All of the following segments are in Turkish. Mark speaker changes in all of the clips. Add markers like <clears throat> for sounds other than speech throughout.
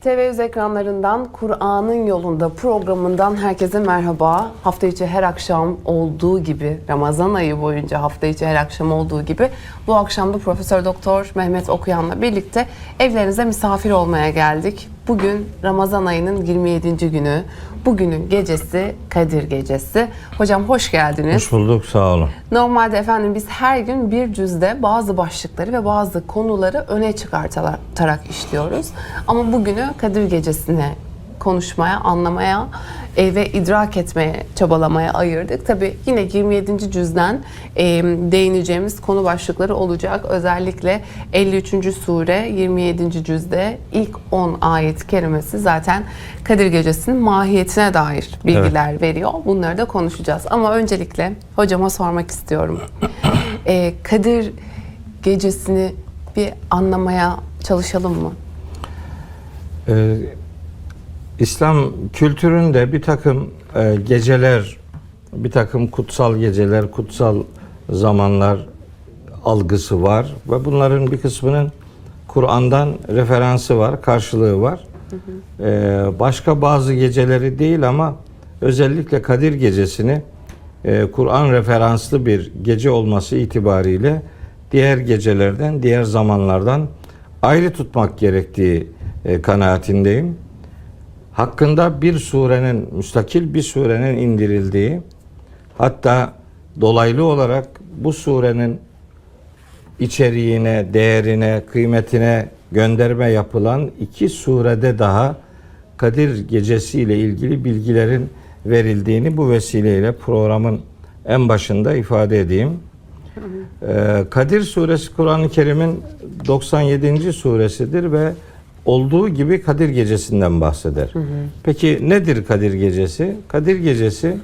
Speaker 1: TV ekranlarından Kur'an'ın yolunda programından herkese merhaba. Hafta içi her akşam olduğu gibi, Ramazan ayı boyunca hafta içi her akşam olduğu gibi bu akşam da Profesör Doktor Mehmet Okuyan'la birlikte evlerinize misafir olmaya geldik. Bugün Ramazan ayının 27. günü. Bugünün gecesi Kadir Gecesi. Hocam hoş geldiniz.
Speaker 2: Hoş bulduk sağ olun.
Speaker 1: Normalde efendim biz her gün bir cüzde bazı başlıkları ve bazı konuları öne çıkartarak işliyoruz. Ama bugünü Kadir Gecesi'ne konuşmaya, anlamaya e, ve idrak etmeye, çabalamaya ayırdık. Tabii yine 27. cüzden e, değineceğimiz konu başlıkları olacak. Özellikle 53. sure 27. cüzde ilk 10 ayet kerimesi zaten Kadir Gecesi'nin mahiyetine dair bilgiler veriyor. Bunları da konuşacağız. Ama öncelikle hocama sormak istiyorum. E, Kadir Gecesi'ni bir anlamaya çalışalım mı?
Speaker 2: Ee, İslam kültüründe bir takım e, geceler, bir takım kutsal geceler, kutsal zamanlar algısı var ve bunların bir kısmının Kur'an'dan referansı var, karşılığı var. Ee, başka bazı geceleri değil ama özellikle Kadir Gecesi'ni e, Kur'an referanslı bir gece olması itibariyle diğer gecelerden, diğer zamanlardan ayrı tutmak gerektiği e, kanaatindeyim. Hakkında bir surenin, müstakil bir surenin indirildiği, hatta dolaylı olarak bu surenin içeriğine, değerine, kıymetine gönderme yapılan iki surede daha Kadir Gecesi ile ilgili bilgilerin verildiğini bu vesileyle programın en başında ifade edeyim. Ee, Kadir suresi Kur'an-ı Kerim'in 97. suresidir ve olduğu gibi Kadir Gecesi'nden bahseder. Peki nedir Kadir Gecesi? Kadir Gecesi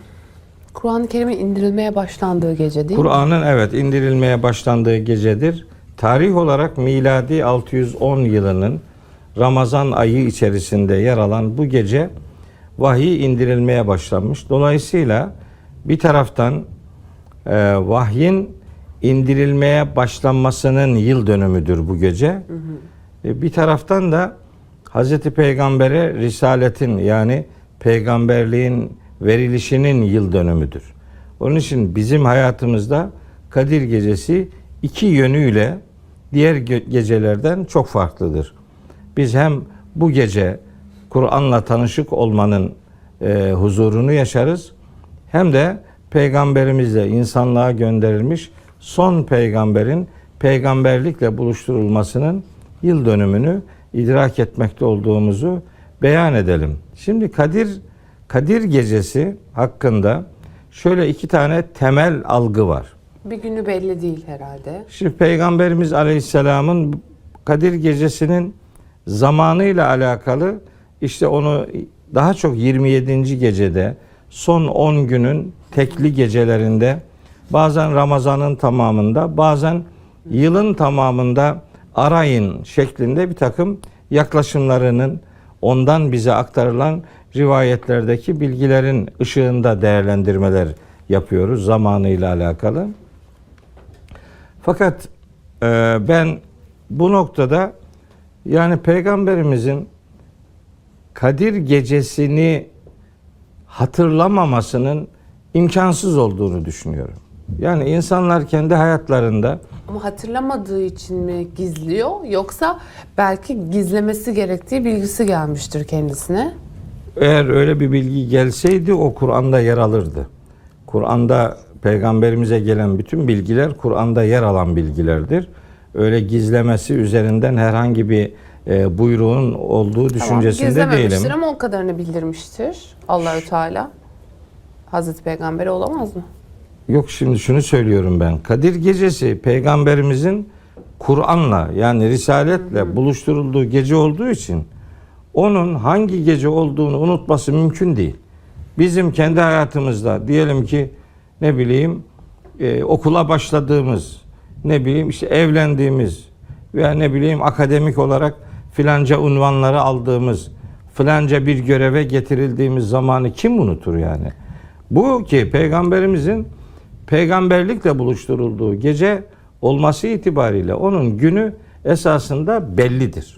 Speaker 1: Kur'an-ı Kerim'in indirilmeye başlandığı gece değil mi?
Speaker 2: Kur'an'ın evet indirilmeye başlandığı gecedir. Tarih olarak miladi 610 yılının Ramazan ayı içerisinde yer alan bu gece vahiy indirilmeye başlanmış. Dolayısıyla bir taraftan e, vahyin indirilmeye başlanmasının yıl dönümüdür bu gece. E, bir taraftan da Hazreti Peygamber'e risaletin yani peygamberliğin verilişinin yıl dönümüdür. Onun için bizim hayatımızda Kadir Gecesi iki yönüyle diğer ge- gecelerden çok farklıdır. Biz hem bu gece Kur'an'la tanışık olmanın e, huzurunu yaşarız hem de peygamberimizle insanlığa gönderilmiş son peygamberin peygamberlikle buluşturulmasının yıl dönümünü idrak etmekte olduğumuzu beyan edelim. Şimdi Kadir Kadir Gecesi hakkında şöyle iki tane temel algı var.
Speaker 1: Bir günü belli değil herhalde.
Speaker 2: Şimdi Peygamberimiz Aleyhisselam'ın Kadir Gecesi'nin zamanıyla alakalı işte onu daha çok 27. gecede son 10 günün tekli gecelerinde bazen Ramazan'ın tamamında bazen yılın tamamında arayın şeklinde bir takım yaklaşımlarının ondan bize aktarılan rivayetlerdeki bilgilerin ışığında değerlendirmeler yapıyoruz zamanıyla alakalı. Fakat e, ben bu noktada yani peygamberimizin Kadir gecesini hatırlamamasının imkansız olduğunu düşünüyorum. Yani insanlar kendi hayatlarında
Speaker 1: Ama hatırlamadığı için mi gizliyor yoksa belki gizlemesi gerektiği bilgisi gelmiştir kendisine.
Speaker 2: eğer öyle bir bilgi gelseydi o Kur'an'da yer alırdı. Kur'an'da peygamberimize gelen bütün bilgiler Kur'an'da yer alan bilgilerdir. Öyle gizlemesi üzerinden herhangi bir e, buyruğun olduğu düşüncesinde
Speaker 1: gizlememiştir
Speaker 2: değilim.
Speaker 1: ama o kadarını bildirmiştir Allahü Teala. Hazreti Peygamber olamaz mı?
Speaker 2: Yok şimdi şunu söylüyorum ben. Kadir Gecesi peygamberimizin Kur'an'la yani risaletle buluşturulduğu gece olduğu için onun hangi gece olduğunu unutması mümkün değil. Bizim kendi hayatımızda diyelim ki ne bileyim e, okula başladığımız, ne bileyim işte evlendiğimiz veya ne bileyim akademik olarak filanca unvanları aldığımız, filanca bir göreve getirildiğimiz zamanı kim unutur yani? Bu ki peygamberimizin peygamberlikle buluşturulduğu gece olması itibariyle onun günü esasında bellidir.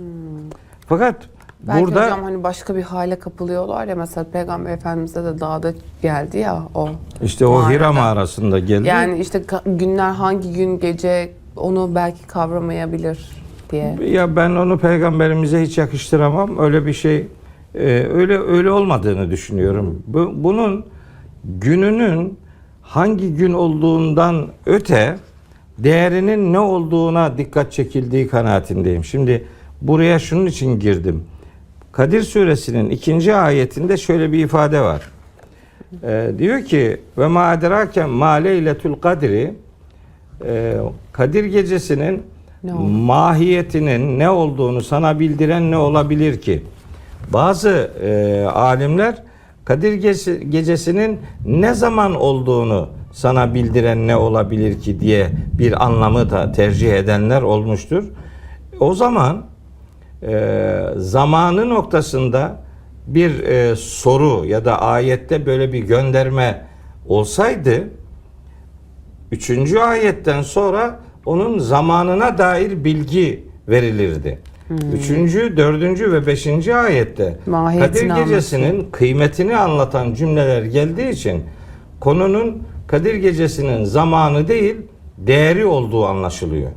Speaker 2: Fakat
Speaker 1: Belki
Speaker 2: Burada
Speaker 1: hocam hani başka bir hale kapılıyorlar ya mesela Peygamber Efendimiz'e de dağda geldi ya o.
Speaker 2: işte o
Speaker 1: mağarada.
Speaker 2: Hira mağarasında geldi.
Speaker 1: Yani işte günler hangi gün gece onu belki kavramayabilir diye.
Speaker 2: Ya ben onu peygamberimize hiç yakıştıramam. Öyle bir şey e, öyle öyle olmadığını düşünüyorum. Bu, bunun gününün hangi gün olduğundan öte değerinin ne olduğuna dikkat çekildiği kanaatindeyim. Şimdi buraya şunun için girdim. Kadir suresinin ikinci ayetinde şöyle bir ifade var. E, diyor ki ve ma edrake ma leyletul kadri e, Kadir gecesinin mahiyetinin ne olduğunu sana bildiren ne olabilir ki? Bazı e, alimler Kadir Gece- gecesinin ne zaman olduğunu sana bildiren ne olabilir ki diye bir anlamı da tercih edenler olmuştur. O zaman e, zamanı noktasında bir e, soru ya da ayette böyle bir gönderme olsaydı Üçüncü ayetten sonra onun zamanına dair bilgi verilirdi. Üçüncü, dördüncü ve beşinci ayette
Speaker 1: Mahiyetini
Speaker 2: Kadir Gecesi'nin kıymetini anlatan cümleler geldiği için konunun Kadir Gecesi'nin zamanı değil değeri olduğu anlaşılıyor.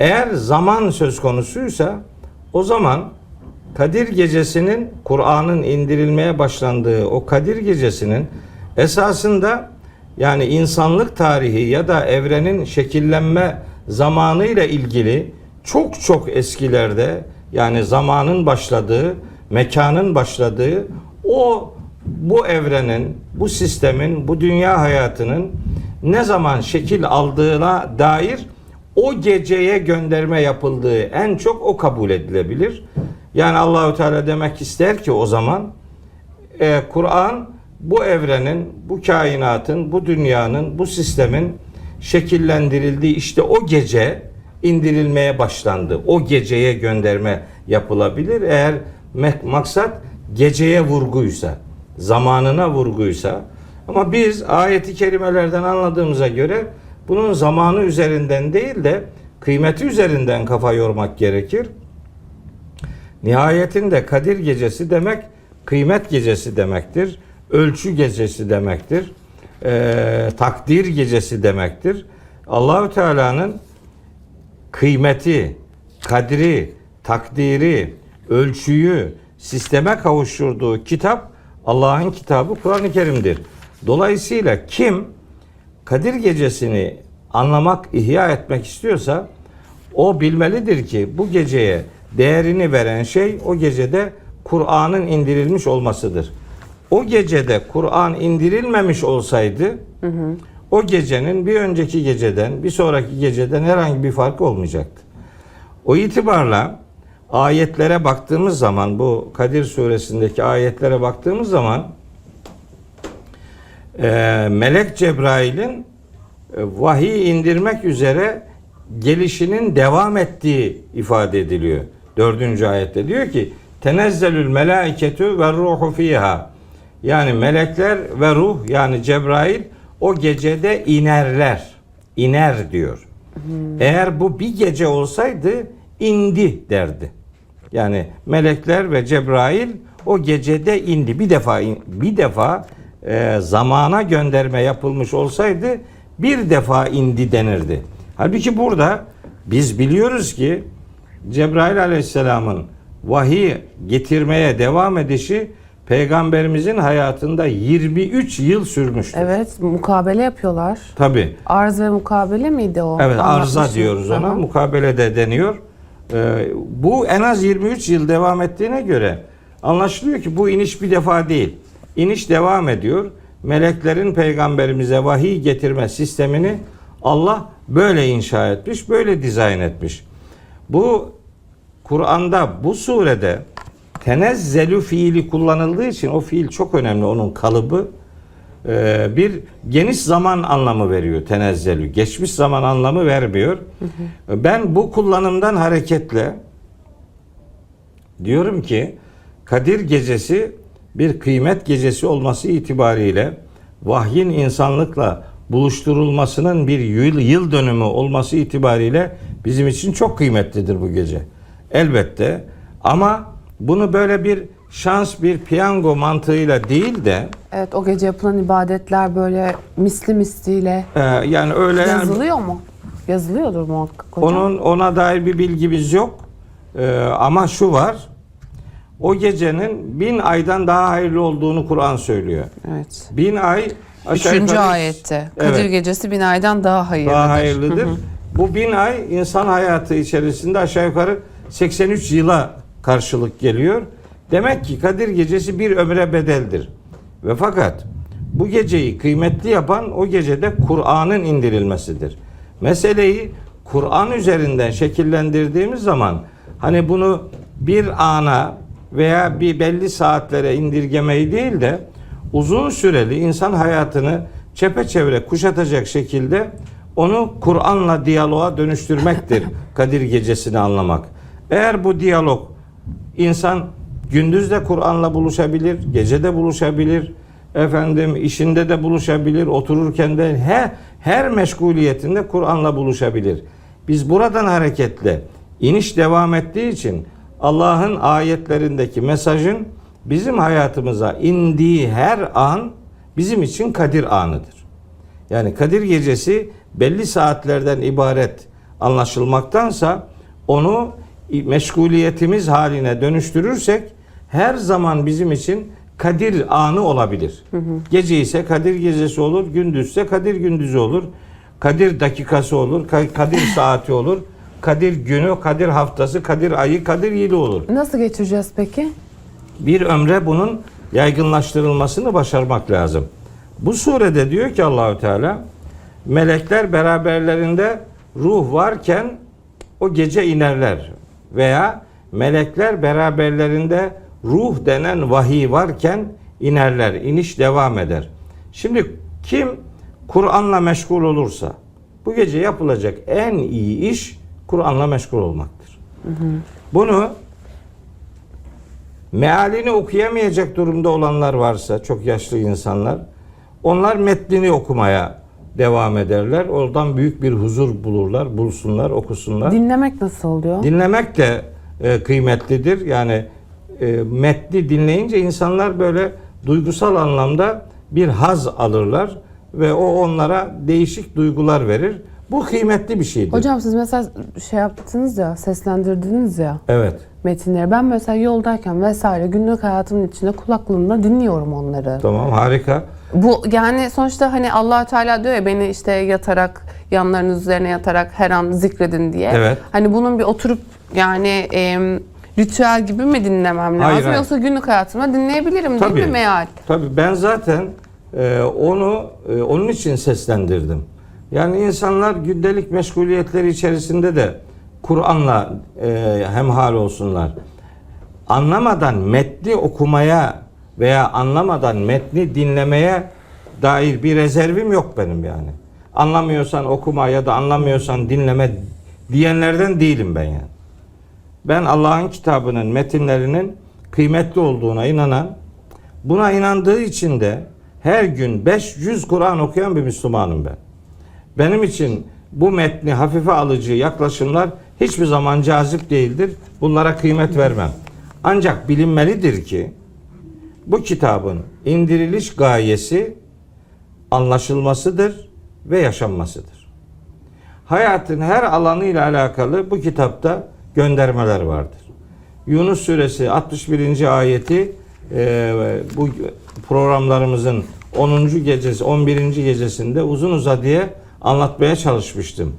Speaker 2: Eğer zaman söz konusuysa o zaman Kadir Gecesi'nin Kur'an'ın indirilmeye başlandığı o Kadir Gecesi'nin esasında yani insanlık tarihi ya da evrenin şekillenme zamanıyla ilgili çok çok eskilerde yani zamanın başladığı, mekanın başladığı o bu evrenin, bu sistemin, bu dünya hayatının ne zaman şekil aldığına dair o geceye gönderme yapıldığı en çok o kabul edilebilir. Yani Allahü Teala demek ister ki o zaman e, Kur'an bu evrenin, bu kainatın, bu dünyanın, bu sistemin şekillendirildiği işte o gece indirilmeye başlandı. O geceye gönderme yapılabilir. Eğer maksat geceye vurguysa, zamanına vurguysa ama biz ayeti kerimelerden anladığımıza göre bunun zamanı üzerinden değil de kıymeti üzerinden kafa yormak gerekir. Nihayetinde Kadir gecesi demek kıymet gecesi demektir. Ölçü gecesi demektir. Ee, takdir gecesi demektir. Allahü Teala'nın kıymeti, kadri, takdiri, ölçüyü sisteme kavuşturduğu kitap Allah'ın kitabı Kur'an-ı Kerim'dir. Dolayısıyla kim Kadir gecesini anlamak, ihya etmek istiyorsa o bilmelidir ki bu geceye değerini veren şey o gecede Kur'an'ın indirilmiş olmasıdır. O gecede Kur'an indirilmemiş olsaydı o gecenin bir önceki geceden, bir sonraki geceden herhangi bir farkı olmayacaktı. O itibarla ayetlere baktığımız zaman bu Kadir suresindeki ayetlere baktığımız zaman e, Melek Cebrail'in e, vahiy indirmek üzere gelişinin devam ettiği ifade ediliyor. Dördüncü ayette diyor ki tenezzelül melaiketu ve ruhu fiha yani melekler ve ruh yani Cebrail o gecede inerler. İner diyor. Eğer bu bir gece olsaydı indi derdi. Yani melekler ve Cebrail o gecede indi. Bir defa bir defa e, zamana gönderme yapılmış olsaydı bir defa indi denirdi. Halbuki burada biz biliyoruz ki Cebrail Aleyhisselam'ın vahiy getirmeye devam edişi peygamberimizin hayatında 23 yıl sürmüştür.
Speaker 1: Evet mukabele yapıyorlar.
Speaker 2: Tabi.
Speaker 1: Arz ve mukabele miydi o?
Speaker 2: Evet
Speaker 1: Anlatmıştım.
Speaker 2: diyoruz ona.
Speaker 1: Aha.
Speaker 2: Mukabele de deniyor. Ee, bu en az 23 yıl devam ettiğine göre anlaşılıyor ki bu iniş bir defa değil. İniş devam ediyor. Meleklerin peygamberimize vahiy getirme sistemini Allah böyle inşa etmiş, böyle dizayn etmiş. Bu Kur'an'da bu surede tenezzelü fiili kullanıldığı için o fiil çok önemli onun kalıbı Ee, bir geniş zaman anlamı veriyor tenezzelü. Geçmiş zaman anlamı vermiyor. Ben bu kullanımdan hareketle diyorum ki Kadir gecesi bir kıymet gecesi olması itibariyle vahyin insanlıkla buluşturulmasının bir yıl, yıl dönümü olması itibariyle bizim için çok kıymetlidir bu gece. Elbette ama bunu böyle bir şans, bir piyango mantığıyla değil de
Speaker 1: Evet o gece yapılan ibadetler böyle misli misliyle
Speaker 2: e, yani öyle yani
Speaker 1: yazılıyor mu? Yazılıyordur muhakkak hocam.
Speaker 2: onun ona dair bir bilgimiz yok. E, ama şu var. O gecenin bin aydan daha hayırlı olduğunu Kur'an söylüyor.
Speaker 1: Evet.
Speaker 2: Bin ay aşağı
Speaker 1: Üçüncü
Speaker 2: yukarı-
Speaker 1: ayette. Kadir
Speaker 2: Evet.
Speaker 1: gecesi bin aydan daha hayırlıdır.
Speaker 2: daha hayırlıdır. Bu bin ay insan hayatı içerisinde aşağı yukarı 83 yıla karşılık geliyor. Demek ki Kadir Gecesi bir ömre bedeldir. Ve fakat bu geceyi kıymetli yapan o gecede Kur'an'ın indirilmesidir. Meseleyi Kur'an üzerinden şekillendirdiğimiz zaman hani bunu bir ana veya bir belli saatlere indirgemeyi değil de uzun süreli insan hayatını çepeçevre kuşatacak şekilde onu Kur'an'la diyaloğa dönüştürmektir <laughs> Kadir Gecesi'ni anlamak. Eğer bu diyalog insan gündüz de Kur'an'la buluşabilir, gece de buluşabilir, efendim işinde de buluşabilir, otururken de her, her meşguliyetinde Kur'an'la buluşabilir. Biz buradan hareketle iniş devam ettiği için Allah'ın ayetlerindeki mesajın bizim hayatımıza indiği her an bizim için Kadir anıdır. Yani Kadir Gecesi belli saatlerden ibaret anlaşılmaktansa onu meşguliyetimiz haline dönüştürürsek her zaman bizim için Kadir anı olabilir. Gece ise Kadir gecesi olur, gündüzse Kadir gündüzü olur. Kadir dakikası olur, Ka- Kadir saati olur. Kadir günü, Kadir haftası, Kadir ayı, Kadir yılı olur.
Speaker 1: Nasıl geçireceğiz peki?
Speaker 2: Bir ömre bunun yaygınlaştırılmasını başarmak lazım. Bu surede diyor ki Allahü Teala melekler beraberlerinde ruh varken o gece inerler veya melekler beraberlerinde ruh denen vahiy varken inerler. iniş devam eder. Şimdi kim Kur'an'la meşgul olursa bu gece yapılacak en iyi iş Kur'an'la meşgul olmaktır. Bunu mealini okuyamayacak durumda olanlar varsa çok yaşlı insanlar onlar metnini okumaya devam ederler. Oradan büyük bir huzur bulurlar, bulsunlar, okusunlar.
Speaker 1: Dinlemek nasıl oluyor?
Speaker 2: Dinlemek de e, kıymetlidir. Yani e, metni dinleyince insanlar böyle duygusal anlamda bir haz alırlar ve o onlara değişik duygular verir. Bu kıymetli bir şeydir.
Speaker 1: Hocam siz mesela şey yaptınız ya, seslendirdiniz ya
Speaker 2: Evet.
Speaker 1: metinleri. Ben mesela yoldayken vesaire günlük hayatımın içinde kulaklığımda dinliyorum onları.
Speaker 2: Tamam harika.
Speaker 1: Bu yani sonuçta hani allah Teala diyor ya beni işte yatarak yanlarınız üzerine yatarak her an zikredin diye.
Speaker 2: Evet.
Speaker 1: Hani bunun bir oturup yani e, ritüel gibi mi dinlemem lazım
Speaker 2: Hayır, hayır.
Speaker 1: yoksa günlük hayatımda dinleyebilirim
Speaker 2: Tabii.
Speaker 1: değil mi meal?
Speaker 2: Tabii ben zaten e, onu e, onun için seslendirdim. Yani insanlar gündelik meşguliyetleri içerisinde de Kur'an'la e, hemhal olsunlar. Anlamadan metni okumaya veya anlamadan metni dinlemeye dair bir rezervim yok benim yani. Anlamıyorsan okuma ya da anlamıyorsan dinleme diyenlerden değilim ben yani. Ben Allah'ın kitabının metinlerinin kıymetli olduğuna inanan, buna inandığı için de her gün 500 Kur'an okuyan bir Müslümanım ben. Benim için bu metni hafife alıcı yaklaşımlar hiçbir zaman cazip değildir. Bunlara kıymet vermem. Ancak bilinmelidir ki bu kitabın indiriliş gayesi anlaşılmasıdır ve yaşanmasıdır. Hayatın her alanıyla alakalı bu kitapta göndermeler vardır. Yunus suresi 61. ayeti e, bu programlarımızın 10. gecesi 11. gecesinde uzun uzadıya anlatmaya çalışmıştım.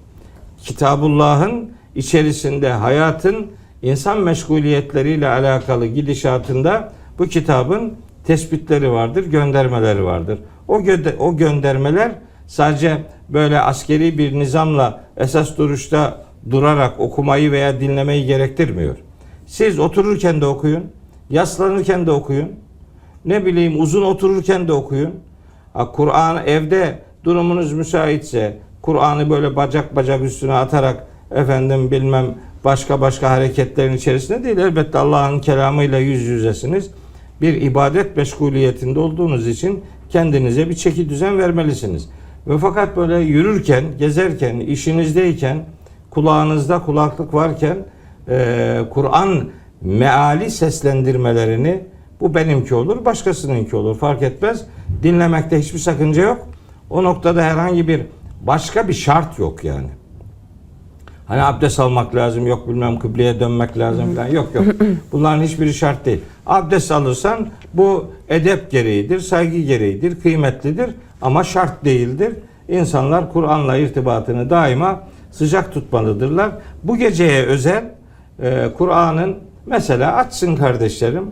Speaker 2: Kitabullah'ın içerisinde hayatın insan meşguliyetleriyle alakalı gidişatında bu kitabın tespitleri vardır, göndermeleri vardır. O gö- o göndermeler sadece böyle askeri bir nizamla esas duruşta durarak okumayı veya dinlemeyi gerektirmiyor. Siz otururken de okuyun, yaslanırken de okuyun. Ne bileyim uzun otururken de okuyun. Kur'an evde durumunuz müsaitse Kur'an'ı böyle bacak bacak üstüne atarak efendim bilmem başka başka hareketlerin içerisinde değil. Elbette Allah'ın kelamıyla yüz yüzesiniz. Bir ibadet meşguliyetinde olduğunuz için kendinize bir çeki düzen vermelisiniz. Ve fakat böyle yürürken, gezerken, işinizdeyken, kulağınızda kulaklık varken e, Kur'an meali seslendirmelerini bu benimki olur, başkasınınki olur fark etmez. Dinlemekte hiçbir sakınca yok. O noktada herhangi bir başka bir şart yok yani. Hani abdest almak lazım, yok bilmem kıbleye dönmek lazım falan. Yok yok. <clears throat> Bunların hiçbiri şart değil. Abdest alırsan bu edep gereğidir, saygı gereğidir, kıymetlidir ama şart değildir. İnsanlar Kur'an'la irtibatını daima sıcak tutmalıdırlar. Bu geceye özel e, Kur'an'ın mesela açsın kardeşlerim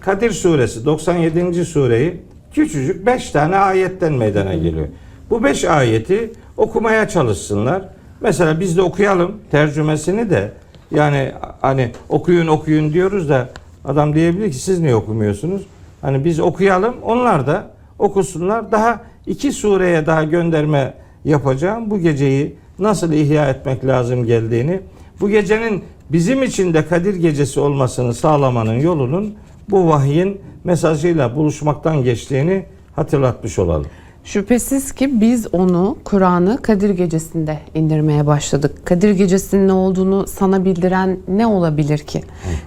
Speaker 2: Kadir suresi 97. sureyi küçücük 5 tane ayetten meydana geliyor. Bu 5 ayeti okumaya çalışsınlar. Mesela biz de okuyalım tercümesini de yani hani okuyun okuyun diyoruz da adam diyebilir ki siz niye okumuyorsunuz? Hani biz okuyalım onlar da okusunlar. Daha iki sureye daha gönderme yapacağım. Bu geceyi nasıl ihya etmek lazım geldiğini, bu gecenin bizim için de Kadir gecesi olmasını sağlamanın yolunun bu vahyin mesajıyla buluşmaktan geçtiğini hatırlatmış olalım.
Speaker 1: Şüphesiz ki biz onu Kur'an'ı Kadir Gecesi'nde indirmeye başladık. Kadir Gecesi'nin ne olduğunu sana bildiren ne olabilir ki?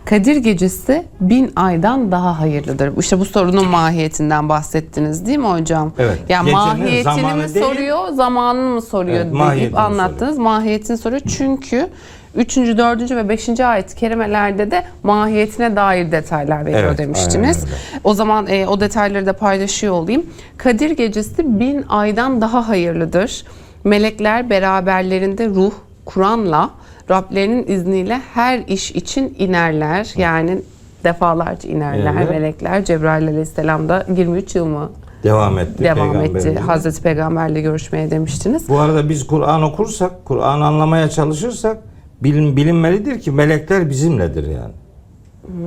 Speaker 1: Kadir Gecesi bin aydan daha hayırlıdır. İşte bu sorunun mahiyetinden bahsettiniz değil mi hocam?
Speaker 2: Evet.
Speaker 1: Yani
Speaker 2: Gecenin
Speaker 1: mahiyetini
Speaker 2: zamanı
Speaker 1: mi
Speaker 2: değil.
Speaker 1: soruyor, zamanını mı soruyor
Speaker 2: Evet,
Speaker 1: deyip anlattınız. Mahiyetini soruyor. Çünkü 3. 4. ve 5. ayet kerimelerde de mahiyetine dair detaylar veriyor
Speaker 2: Evet,
Speaker 1: demiştiniz. O zaman e, o detayları da paylaşıyor olayım. Kadir gecesi bin aydan daha hayırlıdır. Melekler beraberlerinde ruh, Kur'an'la Rablerinin izniyle her iş için inerler. Yani defalarca inerler
Speaker 2: Evet.
Speaker 1: melekler. Cebrail aleyhisselam da 23 yıl mı
Speaker 2: Devam etti.
Speaker 1: devam etti? Hazreti Peygamberle görüşmeye demiştiniz.
Speaker 2: Bu arada biz Kur'an okursak, Kur'an anlamaya çalışırsak bilin, bilinmelidir ki melekler bizimledir yani.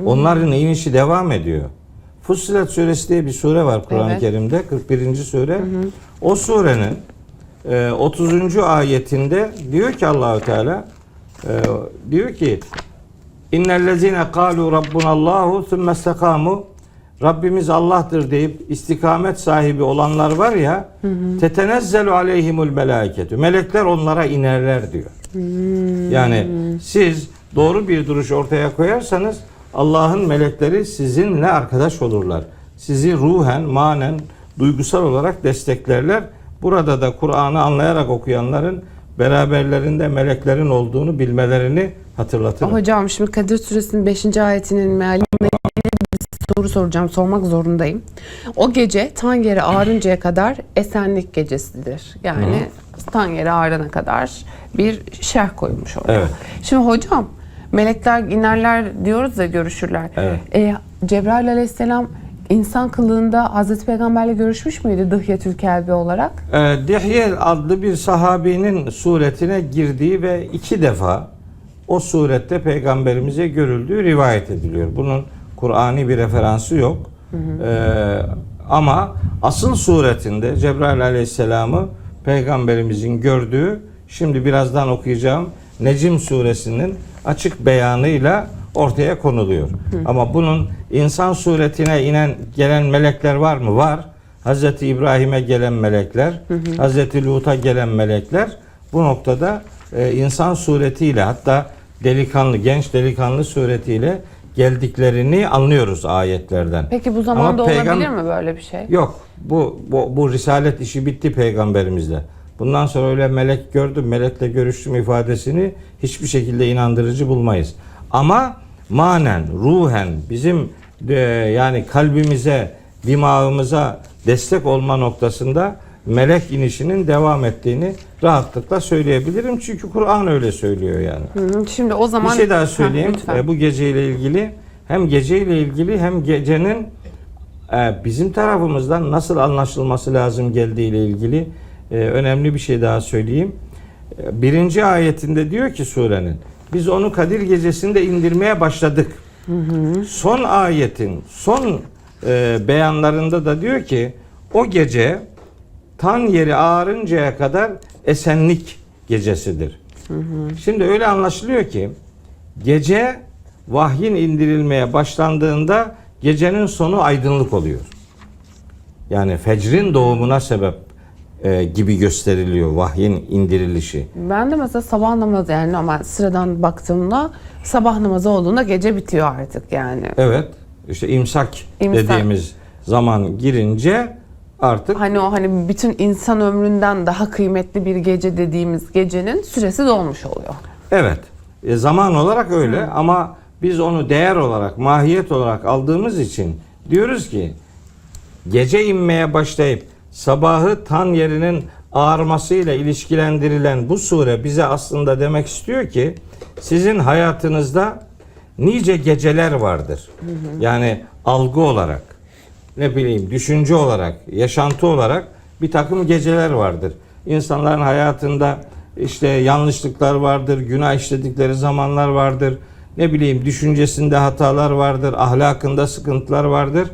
Speaker 2: Onların inişi devam ediyor. Fussilet suresi diye bir sure var Kur'an-ı
Speaker 1: Evet.
Speaker 2: Kerim'de 41. sure. O surenin e, 30. ayetinde diyor ki Allahü Teala e, diyor ki İnnellezine kalu rabbunallahu thumme istakamu Rabbimiz Allah'tır deyip istikamet sahibi olanlar var ya tetenezzelu aleyhimul melâiketü. Melekler onlara inerler diyor. Yani siz doğru bir duruş ortaya koyarsanız Allah'ın melekleri sizinle arkadaş olurlar. Sizi ruhen, manen, duygusal olarak desteklerler. Burada da Kur'an'ı anlayarak okuyanların beraberlerinde meleklerin olduğunu bilmelerini hatırlatırım.
Speaker 1: Hocam şimdi Kadir Suresinin 5. ayetinin bir soru soracağım. Sormak zorundayım. O gece tan yeri ağrıncaya kadar esenlik gecesidir. Yani tan yeri ağrına kadar bir şerh koymuş oraya.
Speaker 2: Evet.
Speaker 1: Şimdi hocam melekler inerler diyoruz ya görüşürler.
Speaker 2: Evet.
Speaker 1: E, Cebrail aleyhisselam insan kılığında Hazreti Peygamberle görüşmüş müydü Dıhyetül Kelbi olarak?
Speaker 2: Ee, Dihye adlı bir sahabinin suretine girdiği ve iki defa o surette peygamberimize görüldüğü rivayet ediliyor. Bunun Kur'ani bir referansı yok. Ee, ama asıl suretinde Cebrail aleyhisselamı peygamberimizin gördüğü şimdi birazdan okuyacağım Necim suresinin açık beyanıyla ortaya konuluyor. Ama bunun insan suretine inen gelen melekler var mı? Var. Hazreti İbrahim'e gelen melekler, Hazreti Lut'a gelen melekler bu noktada e, insan suretiyle hatta delikanlı, genç delikanlı suretiyle geldiklerini anlıyoruz ayetlerden.
Speaker 1: Peki bu zamanda
Speaker 2: Ama peygam-
Speaker 1: olabilir mi böyle bir şey?
Speaker 2: Yok. Bu, bu bu risalet işi bitti peygamberimizle. Bundan sonra öyle melek gördüm, melekle görüştüm ifadesini hiçbir şekilde inandırıcı bulmayız. Ama manen, ruhen bizim e, yani kalbimize, dimağımıza destek olma noktasında melek inişinin devam ettiğini rahatlıkla söyleyebilirim. Çünkü Kur'an öyle söylüyor yani.
Speaker 1: Hı hı. Şimdi o zaman
Speaker 2: Bir şey daha
Speaker 1: Ha,
Speaker 2: söyleyeyim.
Speaker 1: lütfen.
Speaker 2: E, bu geceyle ilgili hem geceyle ilgili hem gecenin e, bizim tarafımızdan nasıl anlaşılması lazım geldiği ile ilgili e, önemli bir şey daha söyleyeyim. E, birinci ayetinde diyor ki surenin biz onu Kadir gecesinde indirmeye başladık. Son ayetin son e, beyanlarında da diyor ki o gece tan yeri ağarıncaya kadar esenlik gecesidir. Şimdi öyle anlaşılıyor ki gece vahyin indirilmeye başlandığında gecenin sonu aydınlık oluyor. Yani fecrin doğumuna sebep e, gibi gösteriliyor vahyin indirilişi.
Speaker 1: Ben de mesela sabah namazı yani normal sıradan baktığımda sabah namazı olduğunda gece bitiyor artık yani.
Speaker 2: Evet. işte imsak,
Speaker 1: İmsak.
Speaker 2: dediğimiz zaman girince artık
Speaker 1: Hani o hani bütün insan ömründen daha kıymetli bir gece dediğimiz gecenin süresi dolmuş oluyor.
Speaker 2: evet e, zaman olarak öyle ama biz onu değer olarak, mahiyet olarak aldığımız için diyoruz ki gece inmeye başlayıp sabahı tan yerinin ağarmasıyla ilişkilendirilen bu sure bize aslında demek istiyor ki sizin hayatınızda nice geceler vardır. Yani algı olarak, ne bileyim düşünce olarak, yaşantı olarak bir takım geceler vardır. İnsanların hayatında işte yanlışlıklar vardır, günah işledikleri zamanlar vardır. Ne bileyim düşüncesinde hatalar vardır, ahlakında sıkıntılar vardır.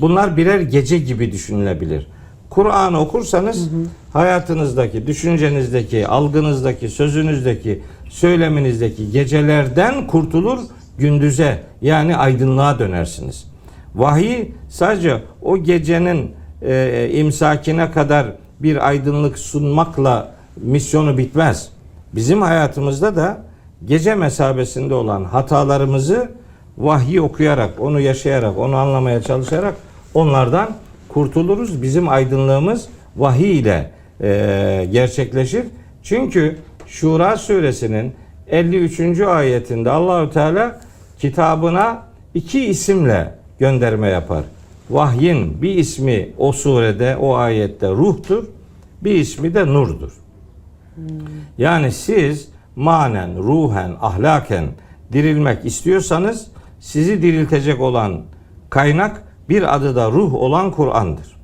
Speaker 2: Bunlar birer gece gibi düşünülebilir. Kur'an'ı okursanız hayatınızdaki, düşüncenizdeki, algınızdaki, sözünüzdeki, söyleminizdeki gecelerden kurtulur, gündüze yani aydınlığa dönersiniz. Vahiy sadece o gecenin e, imsakine kadar bir aydınlık sunmakla misyonu bitmez. Bizim hayatımızda da gece mesabesinde olan hatalarımızı vahyi okuyarak, onu yaşayarak, onu anlamaya çalışarak onlardan kurtuluruz. Bizim aydınlığımız vahiy ile e, gerçekleşir. Çünkü Şura suresinin 53. ayetinde Allahü Teala kitabına iki isimle gönderme yapar. Vahyin bir ismi o surede, o ayette ruhtur. Bir ismi de nurdur. Yani siz manen, ruhen, ahlaken dirilmek istiyorsanız sizi diriltecek olan kaynak bir adı da ruh olan Kur'an'dır.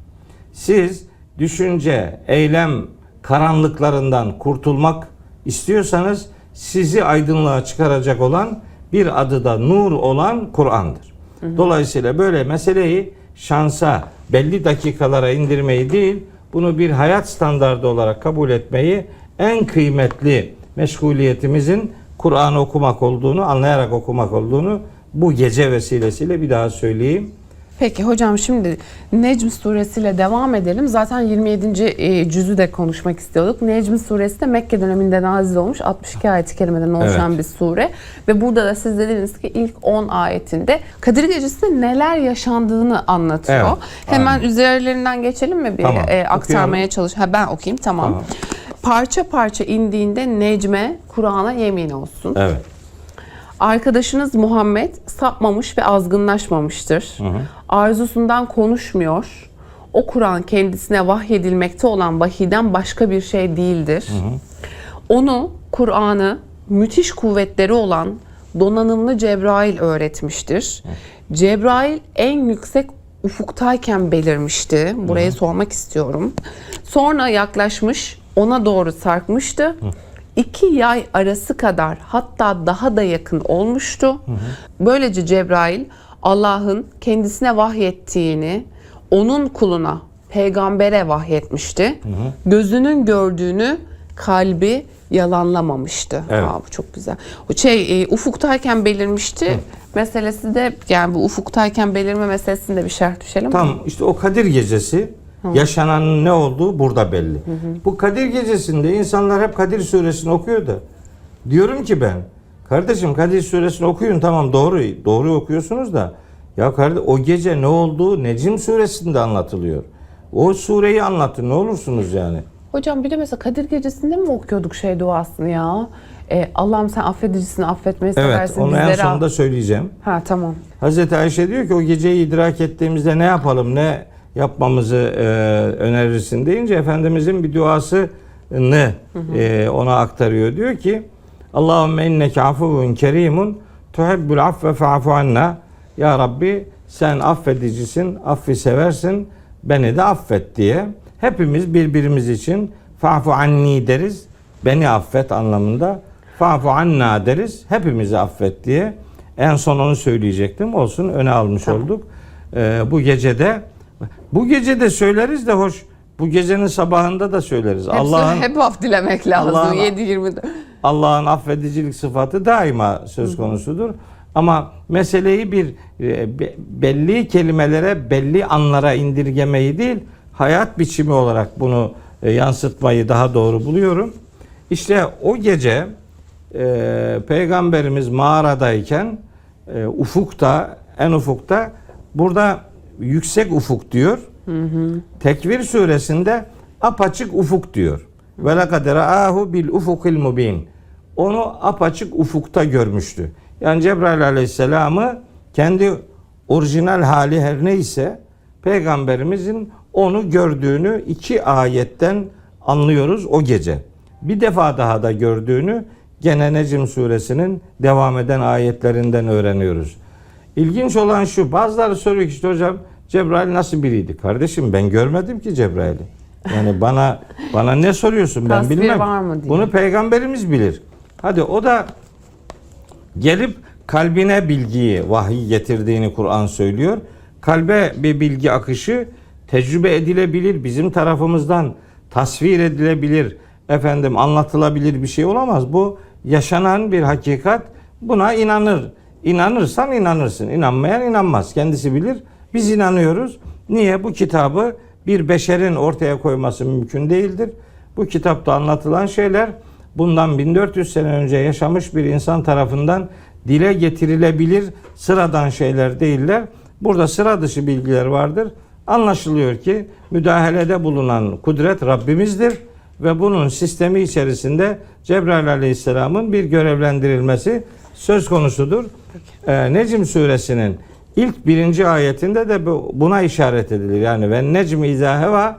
Speaker 2: Siz düşünce, eylem karanlıklarından kurtulmak istiyorsanız sizi aydınlığa çıkaracak olan bir adı da nur olan Kur'an'dır. Dolayısıyla böyle meseleyi şansa, belli dakikalara indirmeyi değil, bunu bir hayat standardı olarak kabul etmeyi en kıymetli meşguliyetimizin Kur'an okumak olduğunu, anlayarak okumak olduğunu bu gece vesilesiyle bir daha söyleyeyim.
Speaker 1: Peki hocam şimdi Necm suresiyle devam edelim. Zaten 27. e, cüzü de konuşmak istiyorduk. Necm suresi de Mekke döneminde nazil olmuş 62 ayet-i kerimeden oluşan
Speaker 2: Evet.
Speaker 1: bir sure. Ve burada da siz dediniz ki ilk 10 ayetinde Kadir Gecesi'nde neler yaşandığını anlatıyor.
Speaker 2: Evet,
Speaker 1: Hemen
Speaker 2: aynen.
Speaker 1: üzerlerinden geçelim mi bir
Speaker 2: Tamam,
Speaker 1: e, aktarmaya çalış. Ha ben okuyayım tamam.
Speaker 2: Tamam.
Speaker 1: Parça parça indiğinde Necme Kur'an'a yemin olsun.
Speaker 2: Evet.
Speaker 1: Arkadaşınız Muhammed sapmamış ve azgınlaşmamıştır. Arzusundan konuşmuyor. O Kur'an kendisine vahyedilmekte olan vahiden başka bir şey değildir. Onu, Kur'an'ı müthiş kuvvetleri olan donanımlı Cebrail öğretmiştir. Cebrail en yüksek ufuktayken belirmişti. Burayı sormak istiyorum. Sonra yaklaşmış, ona doğru sarkmıştı. İki yay arası kadar hatta daha da yakın olmuştu. Böylece Cebrail Allah'ın kendisine vahyettiğini onun kuluna, peygambere vahyetmişti. Gözünün gördüğünü kalbi yalanlamamıştı.
Speaker 2: Evet.
Speaker 1: Aa, bu çok güzel. O şey e, ufuktayken belirmişti. Meselesi de yani bu ufuktayken belirme meselesinde bir şerh düşelim. mi?
Speaker 2: Tam işte o Kadir Gecesi yaşananın ne olduğu burada belli. Bu Kadir Gecesi'nde insanlar hep Kadir Suresini okuyor da diyorum ki ben kardeşim Kadir Suresini okuyun tamam doğru doğru okuyorsunuz da ya kardeş o gece ne olduğu Necim Suresinde anlatılıyor. O sureyi anlatın ne olursunuz yani.
Speaker 1: Hocam bir de mesela Kadir Gecesi'nde mi okuyorduk şey duasını ya? E, Allah'ım sen affedicisin, affetmeyi
Speaker 2: Evet
Speaker 1: seversin.
Speaker 2: onu en sonunda söyleyeceğim.
Speaker 1: Ha tamam.
Speaker 2: Hazreti Ayşe diyor ki o geceyi idrak ettiğimizde ne yapalım, ne yapmamızı e, önerirsin deyince Efendimizin bir duasını e, ona aktarıyor. Diyor ki Allahümme inneke afuvun kerimun tuhibbul affe fa'fu anna. Ya Rabbi sen affedicisin, affi seversin, beni de affet diye. Hepimiz birbirimiz için fa'fu anni deriz, beni affet anlamında. Fa'fu anna deriz, hepimizi affet diye. En son onu söyleyecektim. Olsun öne almış olduk. Ee, bu gecede bu gecede söyleriz de hoş. Bu gecenin sabahında da söyleriz. Allah'ın
Speaker 1: hep af dilemek lazım.
Speaker 2: Allah'ın-
Speaker 1: 7-24.
Speaker 2: Allah'ın affedicilik sıfatı daima söz konusudur. Ama meseleyi bir e, be- belli kelimelere, belli anlara indirgemeyi değil, hayat biçimi olarak bunu e, yansıtmayı daha doğru buluyorum. İşte o gece e, peygamberimiz mağaradayken e, ufukta en ufukta burada yüksek ufuk diyor. Tekvir suresinde apaçık ufuk diyor. Ve lekad ra'ahu bil ufukil mubin. Onu apaçık ufukta görmüştü. Yani Cebrail aleyhisselamı kendi orijinal hali her neyse peygamberimizin onu gördüğünü iki ayetten anlıyoruz o gece. Bir defa daha da gördüğünü gene Necm suresinin devam eden ayetlerinden öğreniyoruz. İlginç olan şu bazıları soruyor ki işte hocam Cebrail nasıl biriydi? Kardeşim ben görmedim ki Cebrail'i. Yani bana bana ne soruyorsun ben
Speaker 1: Tasvir
Speaker 2: bilmem.
Speaker 1: var mı diye.
Speaker 2: Bunu peygamberimiz bilir. Hadi o da gelip kalbine bilgiyi, vahiy getirdiğini Kur'an söylüyor. Kalbe bir bilgi akışı tecrübe edilebilir, bizim tarafımızdan tasvir edilebilir, efendim anlatılabilir bir şey olamaz. Bu yaşanan bir hakikat. Buna inanır. İnanırsan inanırsın. İnanmayan inanmaz. Kendisi bilir. Biz inanıyoruz. Niye? Bu kitabı bir beşerin ortaya koyması mümkün değildir. Bu kitapta anlatılan şeyler bundan 1400 sene önce yaşamış bir insan tarafından dile getirilebilir sıradan şeyler değiller. Burada sıra dışı bilgiler vardır. Anlaşılıyor ki müdahalede bulunan kudret Rabbimizdir ve bunun sistemi içerisinde Cebrail Aleyhisselam'ın bir görevlendirilmesi söz konusudur. Ee, Necm suresinin ilk birinci ayetinde de bu- buna işaret edilir. Yani ve necmi izâ heva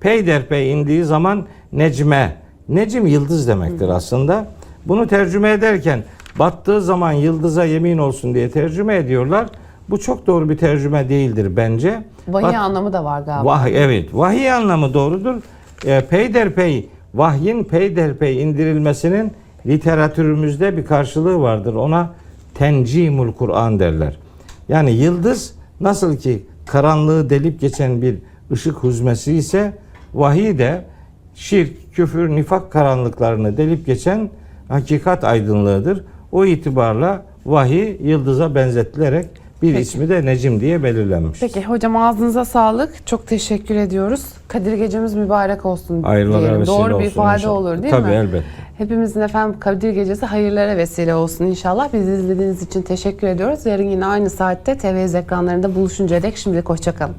Speaker 2: peyderpey indiği zaman necme. Necim yıldız demektir aslında. Bunu tercüme ederken battığı zaman yıldıza yemin olsun diye tercüme ediyorlar. Bu çok doğru bir tercüme değildir bence.
Speaker 1: Vahiy
Speaker 2: Bat-
Speaker 1: anlamı da var galiba.
Speaker 2: Vahiy evet. Vahiy anlamı doğrudur. E, peyderpey vahyin peyderpey indirilmesinin literatürümüzde bir karşılığı vardır. Ona tencimul Kur'an derler. Yani yıldız nasıl ki karanlığı delip geçen bir ışık huzmesi ise vahiy de şirk, küfür, nifak karanlıklarını delip geçen hakikat aydınlığıdır. O itibarla vahiy yıldıza benzetilerek bir
Speaker 1: Peki.
Speaker 2: ismi de Necim diye belirlenmiş.
Speaker 1: Peki hocam ağzınıza sağlık. Çok teşekkür ediyoruz. Kadir gecemiz mübarek olsun
Speaker 2: Hayırlara
Speaker 1: diyelim.
Speaker 2: vesile
Speaker 1: Doğru bir
Speaker 2: olsun
Speaker 1: ifade
Speaker 2: inşallah.
Speaker 1: olur değil
Speaker 2: Tabii,
Speaker 1: mi?
Speaker 2: elbette.
Speaker 1: Hepimizin efendim Kadir gecesi hayırlara vesile olsun inşallah. Bizi izlediğiniz için teşekkür ediyoruz. Yarın yine aynı saatte TV ekranlarında buluşuncaya dek şimdilik hoşçakalın.